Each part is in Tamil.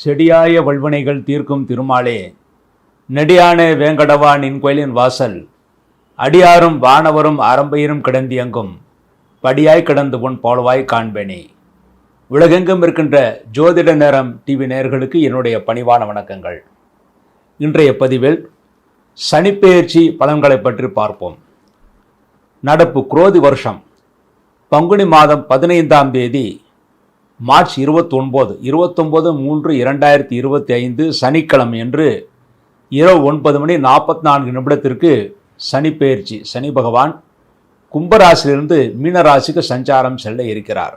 செடியாய வல்வனைகள் தீர்க்கும் திருமாலே நெடியான வேங்கடவா நின் கோயிலின் வாசல் அடியாரும் வானவரும் அரம்பையரும் கிடந்தியங்கும் படியாய் கிடந்து உன் போலவாய் காண்பேனே. உலகெங்கும் இருக்கின்ற ஜோதிட நேரம் டிவி நேர்களுக்கு என்னுடைய பணிவான வணக்கங்கள். இன்றைய பதிவில் சனிப்பெயர்ச்சி பலன்களை பற்றி பார்ப்போம். நடப்பு குரோதி வருஷம் பங்குனி மாதம் பதினைந்தாம் தேதி மார்ச் இருபத்தொன்பது இருபத்தொன்பது மூன்று இரண்டாயிரத்தி இருபத்தி ஐந்து சனிக்கிழமை என்று இரவு ஒன்பது மணி நாற்பத்தி நான்கு நிமிடத்திற்கு சனி பெயர்ச்சி சனி பகவான் கும்பராசிலிருந்து மீனராசிக்கு சஞ்சாரம் செல்ல இருக்கிறார்.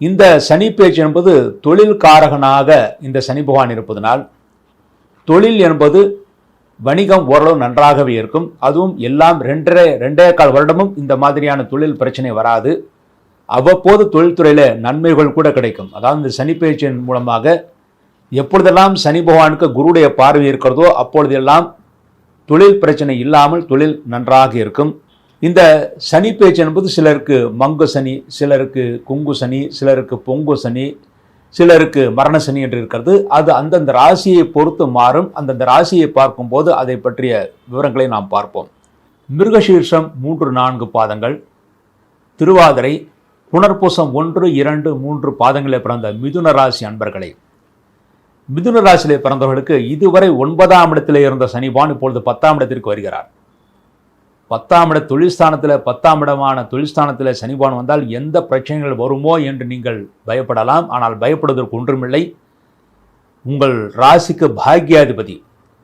இந்த சனி பெயர்ச்சி என்பது தொழில் காரகனாக இந்த சனி பகவான் இருப்பதனால் தொழில் என்பது வணிகம் ஓரளவு நன்றாகவே இருக்கும். அதுவும் எல்லாம் ரெண்டரை ரெண்டே கால் வருடமும் இந்த மாதிரியான தொழில் பிரச்சனை வராது. அவ்வப்போது தொழில்துறையில் நன்மைகள் கூட கிடைக்கும். அதாவது இந்த சனி பயிற்சியின் மூலமாக எப்பொழுதெல்லாம் சனி பகவானுக்கு குருடைய பார்வை இருக்கிறதோ அப்பொழுதெல்லாம் தொழில் பிரச்சனை இல்லாமல் தொழில் நன்றாக இருக்கும். இந்த சனி பேச்சு என்பது சிலருக்கு மங்கு சனி சிலருக்கு குங்கு சனி சிலருக்கு பொங்கு சனி சிலருக்கு மரண சனி என்று இருக்கிறது. அது அந்தந்த ராசியை பொறுத்து மாறும். அந்தந்த ராசியை பார்க்கும்போது அதை பற்றிய விவரங்களை நாம் பார்ப்போம். மிருகசீர்ஷம் மூன்று நான்கு பாதங்கள். திருவாதிரை புனர்பூசம் ஒன்று இரண்டு மூன்று பாதங்களில் பிறந்த மிதுன ராசி அன்பர்களை. மிதுன ராசியிலே பிறந்தவர்களுக்கு இதுவரை ஒன்பதாம் இடத்தில் இருந்த சனிபான் இப்பொழுது பத்தாம் இடத்திற்கு வருகிறார். பத்தாம் இட தொழில்ஸ்தானத்தில் பத்தாம் இடமான தொழில்ஸ்தானத்தில் சனிபான் வந்தால் எந்த பிரச்சனைகள் வருமோ என்று நீங்கள் பயப்படலாம். ஆனால் பயப்படுவதற்கு ஒன்றுமில்லை. உங்கள் ராசிக்கு பாக்யாதிபதி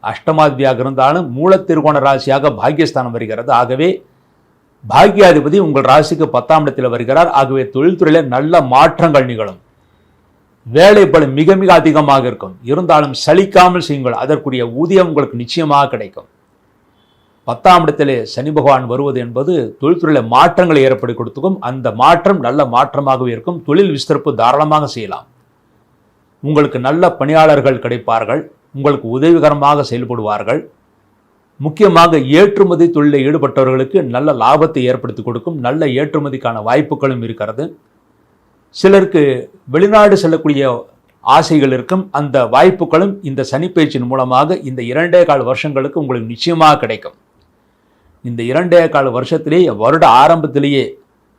அஷ்டமாதிபதியாக இருந்தாலும் மூலத்திருகோண ராசியாக பாக்யஸ்தானம் வருகிறது. ஆகவே பாக்யாதிபதி உங்கள் ராசிக்கு பத்தாம் இடத்தில் வருகிறார். ஆகவே தொழில்துறையில் நல்ல மாற்றங்கள் நிகழும். வேலை பலம் மிக மிக அதிகமாக இருக்கும். இருந்தாலும் சலிக்காமல் செய்யுங்கள். அதற்குரிய ஊதியம் உங்களுக்கு நிச்சயமாக கிடைக்கும். பத்தாம் இடத்திலே சனி பகவான் வருவது என்பது தொழில்துறையில் மாற்றங்களை ஏற்படுத்தி கொடுத்துக்கும் அந்த மாற்றம் நல்ல மாற்றமாகவே இருக்கும். தொழில் விஸ்தரிப்பு தாராளமாக செய்யலாம். உங்களுக்கு நல்ல பணியாளர்கள் கிடைப்பார்கள். உங்களுக்கு உதவிகரமாக செயல்படுவார்கள். முக்கியமாக ஏற்றுமதி தொழிலில் ஈடுபட்டவர்களுக்கு நல்ல லாபத்தை ஏற்படுத்தி கொடுக்கும் நல்ல ஏற்றுமதிக்கான வாய்ப்புகளும் இருக்கிறது. சிலருக்கு வெளிநாடு செல்லக்கூடிய ஆசைகள் இருக்கும். அந்த வாய்ப்புகளும் இந்த சனிப்பயிற்சியின் மூலமாக இந்த இரண்டே கால் வருஷங்களுக்கு உங்களுக்கு நிச்சயமாக கிடைக்கும். இந்த இரண்டே கால் வருஷத்திலேயே வருட ஆரம்பத்திலேயே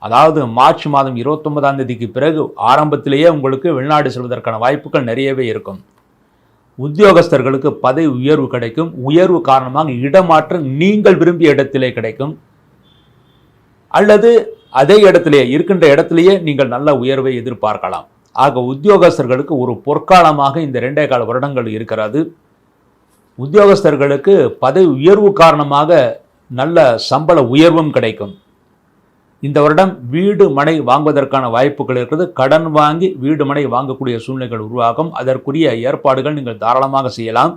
அதாவது மார்ச் மாதம் இருபத்தொன்பதாம் தேதிக்கு பிறகு ஆரம்பத்திலேயே உங்களுக்கு வெளிநாடு செல்வதற்கான வாய்ப்புகள் நிறையவே இருக்கும். உத்தியோகஸ்தர்களுக்கு பதவி உயர்வு கிடைக்கும். உயர்வு காரணமாக இடமாற்றம் நீங்கள் விரும்பிய இடத்திலே கிடைக்கும். அல்லது அதே இடத்திலேயே இருக்கின்ற இடத்திலேயே நீங்கள் நல்ல உயர்வை எதிர்பார்க்கலாம். ஆக உத்தியோகஸ்தர்களுக்கு ஒரு பொற்காலமாக இந்த ரெண்டே கால வருடங்கள் இருக்கிறது. உத்தியோகஸ்தர்களுக்கு பதவி உயர்வு காரணமாக நல்ல சம்பள உயர்வும் கிடைக்கும். இந்த வருடம் வீடு மனை வாங்குவதற்கான வாய்ப்புகள் இருக்கிறது. கடன் வாங்கி வீடு மனை வாங்கக்கூடிய சூழ்நிலைகள் உருவாகும். அதற்குரிய ஏற்பாடுகள் நீங்கள் தாராளமாக செய்யலாம்.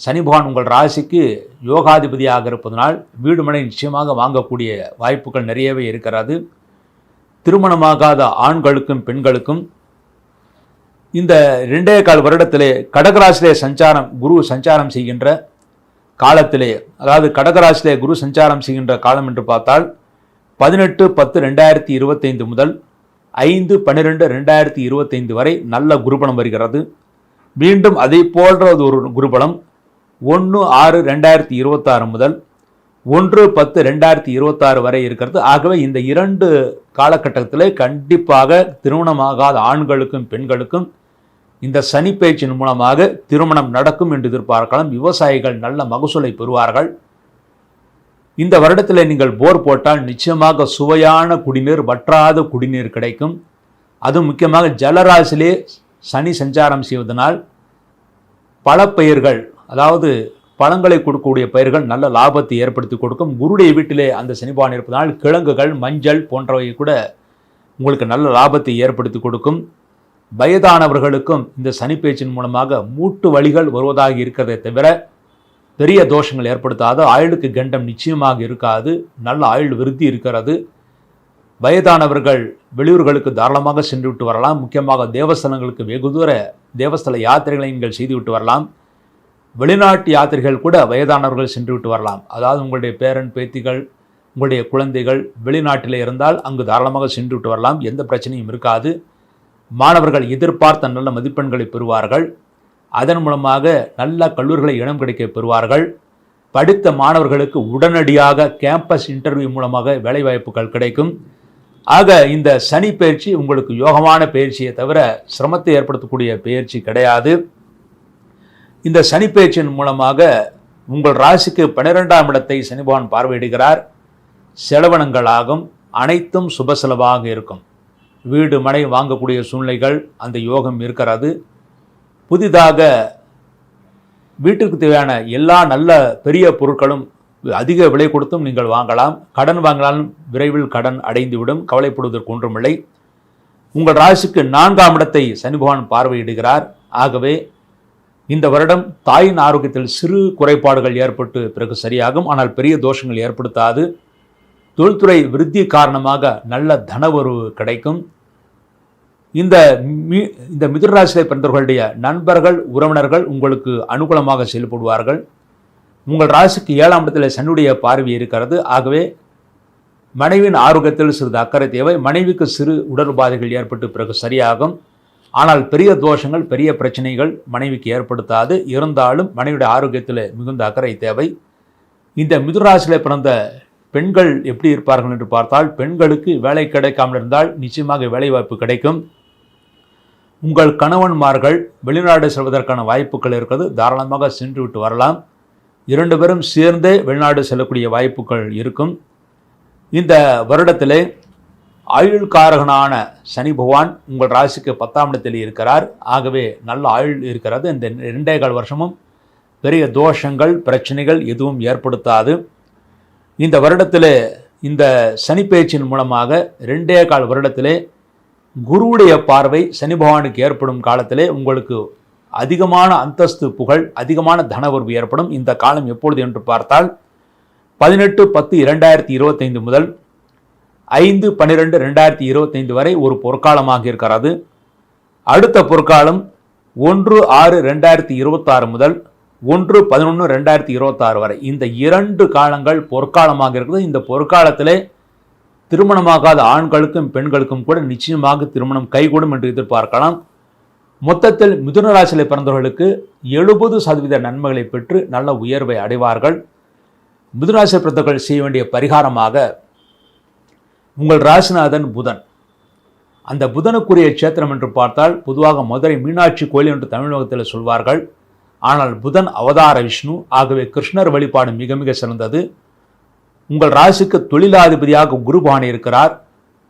சனி பகவான் உங்கள் ராசிக்கு யோகாதிபதியாக இருப்பதனால் வீடு மனை நிச்சயமாக வாங்கக்கூடிய வாய்ப்புகள் நிறையவே இருக்கிறது. திருமணமாகாத ஆண்களுக்கும் பெண்களுக்கும் இந்த ரெண்டே கால் வருடத்திலே கடகராசிலே சஞ்சாரம் குரு சஞ்சாரம் செய்கின்ற காலத்திலே அதாவது கடகராசிலே குரு சஞ்சாரம் செய்கின்ற காலம் என்று பார்த்தால் பதினெட்டு பத்து ரெண்டாயிரத்தி இருபத்தைந்து முதல் ஐந்து பன்னிரெண்டு ரெண்டாயிரத்தி இருபத்தைந்து வரை நல்ல குருபலம் வருகிறது. மீண்டும் அதை போன்றது ஒரு குருபலம். ஒன்று ஆறு ரெண்டாயிரத்தி இருபத்தாறு முதல் ஒன்று பத்து ரெண்டாயிரத்தி இருபத்தாறு வரை இருக்கிறது. ஆகவே இந்த இரண்டு காலகட்டத்தில் கண்டிப்பாக திருமணமாகாத ஆண்களுக்கும் பெண்களுக்கும் இந்த சனி பேச்சின் மூலமாக திருமணம் நடக்கும் என்று எதிர்பார்க்கலாம். விவசாயிகள் நல்ல மகசூலை பெறுவார்கள். இந்த வருடத்தில் நீங்கள் போர் போட்டால் நிச்சயமாக சுவையான குடிநீர் வற்றாத குடிநீர் கிடைக்கும். அதுவும் முக்கியமாக ஜலராசிலே சனி சஞ்சாரம் செய்வதனால் பல பயிர்கள் அதாவது பழங்களை கொடுக்கக்கூடிய பயிர்கள் நல்ல லாபத்தை ஏற்படுத்தி கொடுக்கும். குருடைய வீட்டிலே அந்த சனிபான் இருப்பதனால் கிழங்குகள் மஞ்சள் போன்றவை கூட உங்களுக்கு நல்ல லாபத்தை ஏற்படுத்தி கொடுக்கும். வயதானவர்களுக்கும் இந்த சனி பேச்சின் மூலமாக மூட்டு வலிகள் வருவதாக இருக்கிறதே தவிர பெரிய தோஷங்கள் ஏற்படுத்தாது. ஆயுளுக்கு கண்டம் நிச்சயமாக இருக்காது. நல்ல ஆயுள் விருத்தி இருக்கிறது. வயதானவர்கள் வெளியூர்களுக்கு தாராளமாக சென்று விட்டு வரலாம். முக்கியமாக தேவஸ்தலங்களுக்கு வெகு தூர தேவஸ்தல யாத்திரைகளை நீங்கள் செய்துவிட்டு வரலாம். வெளிநாட்டு யாத்திரைகள் கூட வயதானவர்கள் சென்று விட்டு வரலாம். அதாவது உங்களுடைய பேரன் பேத்திகள் உங்களுடைய குழந்தைகள் வெளிநாட்டில் இருந்தால் அங்கு தாராளமாக சென்று விட்டு வரலாம். எந்த பிரச்சனையும் இருக்காது. மாணவர்கள் எதிர்பார்த்த நல்ல மதிப்பெண்களை பெறுவார்கள். அதன் மூலமாக நல்ல கல்லூரிகளை இடம் கிடைக்க பெறுவார்கள். படித்த மாணவர்களுக்கு உடனடியாக கேம்பஸ் இன்டர்வியூ மூலமாக வேலைவாய்ப்புகள் கிடைக்கும். ஆக இந்த சனி பயிற்சி உங்களுக்கு யோகமான பயிற்சியை தவிர சிரமத்தை ஏற்படுத்தக்கூடிய பயிற்சி கிடையாது. இந்த சனி பயிற்சியின் மூலமாக உங்கள் ராசிக்கு பன்னிரெண்டாம் இடத்தை சனிபகவான் பார்வையிடுகிறார். செலவனங்களாகும் அனைத்தும் சுப செலவாக இருக்கும். வீடு மனை வாங்கக்கூடிய சூழ்நிலைகள் அந்த யோகம் இருக்கிறது. புதிதாக வீட்டிற்கு தேவையான எல்லா நல்ல பெரிய பொருட்களும் அதிக விலை கொடுத்தும் நீங்கள் வாங்கலாம். கடன் வாங்கினாலும் விரைவில் கடன் அடைந்துவிடும். கவலைப்படுவதற்கு ஒன்றுமில்லை. உங்கள் ராசிக்கு நான்காம் இடத்தை சனி பகவான் பார்வையிடுகிறார். ஆகவே இந்த வருடம் தாயின் ஆரோக்கியத்தில் சிறு குறைபாடுகள் ஏற்பட்டு பிறகு சரியாகும். ஆனால் பெரிய தோஷங்கள் ஏற்படுத்தாது. தொழில்துறை விருத்தி காரணமாக நல்ல தனவரவு கிடைக்கும். இந்த மி இந்த மிதுராசியை பிறந்தவர்களுடைய நண்பர்கள் உறவினர்கள் உங்களுக்கு அனுகூலமாக செயல்படுவார்கள். உங்கள் ராசிக்கு ஏழாம் இடத்தில் சன்னுடைய பார்வை இருக்கிறது. ஆகவே மனைவியின் ஆரோக்கியத்தில் சிறிது அக்கறை தேவை. மனைவிக்கு சிறு உடற்பாதைகள் ஏற்பட்டு பிறகு சரியாகும். ஆனால் பெரிய தோஷங்கள் பெரிய பிரச்சனைகள் மனைவிக்கு ஏற்படுத்தாது. இருந்தாலும் மனைவியுடைய ஆரோக்கியத்தில் மிகுந்த அக்கறை தேவை. இந்த மிதுராசியில் பிறந்த பெண்கள் எப்படி இருப்பார்கள் என்று பார்த்தால் பெண்களுக்கு வேலை கிடைக்காமல் இருந்தால் நிச்சயமாக வேலைவாய்ப்பு கிடைக்கும். உங்கள் கணவன்மார்கள் வெளிநாடு செல்வதற்கான வாய்ப்புகள் இருக்கிறது. தாராளமாக சென்று விட்டு வரலாம். இரண்டு பேரும் சேர்ந்தே வெளிநாடு செல்லக்கூடிய வாய்ப்புகள் இருக்கும். இந்த வருடத்திலே ஆயுள்காரகனான சனி பகவான் உங்கள் ராசிக்கு பத்தாம் இடத்தில் இருக்கிறார். ஆகவே நல்ல ஆயுள் இருக்கிறது. இந்த ரெண்டே கால் வருஷமும் பெரிய தோஷங்கள் பிரச்சனைகள் எதுவும் ஏற்படுத்தாது. இந்த வருடத்தில் இந்த சனி பேச்சின் மூலமாக ரெண்டே கால் வருடத்திலே குருவுடைய பார்வை சனி பகவானுக்கு ஏற்படும் காலத்திலே உங்களுக்கு அதிகமான அந்தஸ்து புகழ் அதிகமான தனவரவு ஏற்படும். இந்த காலம் எப்பொழுது என்று பார்த்தால் பதினெட்டு பத்து இரண்டாயிரத்தி இருபத்தைந்து முதல் ஐந்து பன்னிரெண்டு ரெண்டாயிரத்தி இருபத்தைந்து வரை ஒரு பொற்காலமாக இருக்கிறது அடுத்த பொற்காலம் ஒன்று ஆறு ரெண்டாயிரத்தி இருபத்தாறு முதல் ஒன்று பதினொன்று ரெண்டாயிரத்தி இருபத்தாறு வரை. இந்த இரண்டு காலங்கள் பொற்காலமாக இருக்குது. இந்த பொற்காலத்திலே திருமணமாகாத ஆண்களுக்கும் பெண்களுக்கும் கூட நிச்சயமாக திருமணம் கைகூடும் என்று எதிர்பார்க்கலாம். மொத்தத்தில் மிதுனராசியில் பிறந்தவர்களுக்கு எழுபது சதவீத நன்மைகளை பெற்று நல்ல உயர்வை அடைவார்கள். மிதுனராசி பிறந்தவர்கள் செய்ய வேண்டிய பரிகாரமாக உங்கள் ராசிநாதன் புதன். அந்த புதனுக்குரிய சேத்திரம் என்று பார்த்தால் பொதுவாக மதுரை மீனாட்சி கோயில் என்று தமிழகத்தில் சொல்வார்கள். ஆனால் புதன் அவதார விஷ்ணு ஆகவே கிருஷ்ணர் வழிபாடு மிக மிக சிறந்தது. உங்கள் ராசிக்கு தொழிலாதிபதியாக குருபானி இருக்கிறார்.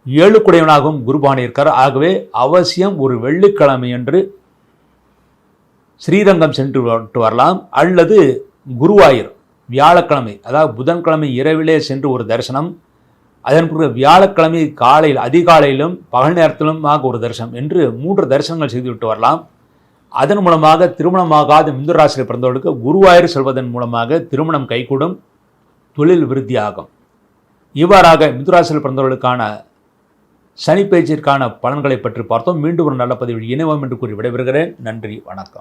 ஏழு குடையவனாகவும் குருபானி இருக்கிறார். ஆகவே அவசியம் ஒரு வெள்ளிக்கிழமை என்று ஸ்ரீரங்கம் சென்று வரலாம். அல்லது குருவாயூர் வியாழக்கிழமை அதாவது புதன்கிழமை இரவிலே சென்று ஒரு தரிசனம். அதன் பிறகு வியாழக்கிழமை காலையில் அதிகாலையிலும் பகல் நேரத்திலுமாக ஒரு தரிசனம் என்று மூன்று தரிசனங்கள் செய்துவிட்டு வரலாம். அதன் மூலமாக திருமணமாகாத மிந்துராசியில் பிறந்தவர்களுக்கு குருவாயூர் செல்வதன் மூலமாக திருமணம் கைகூடும். தொழில் விருத்தியாகும். இவ்வாறாக மிதுராசியில் பிறந்தவர்களுக்கான சனி பயிற்சிற்கான பலன்களை பற்றி பார்த்தோம். மீண்டும் ஒரு நல்ல பதிவில் இணைவோம் என்று கூறி விடைபெறுகிறேன். நன்றி வணக்கம்.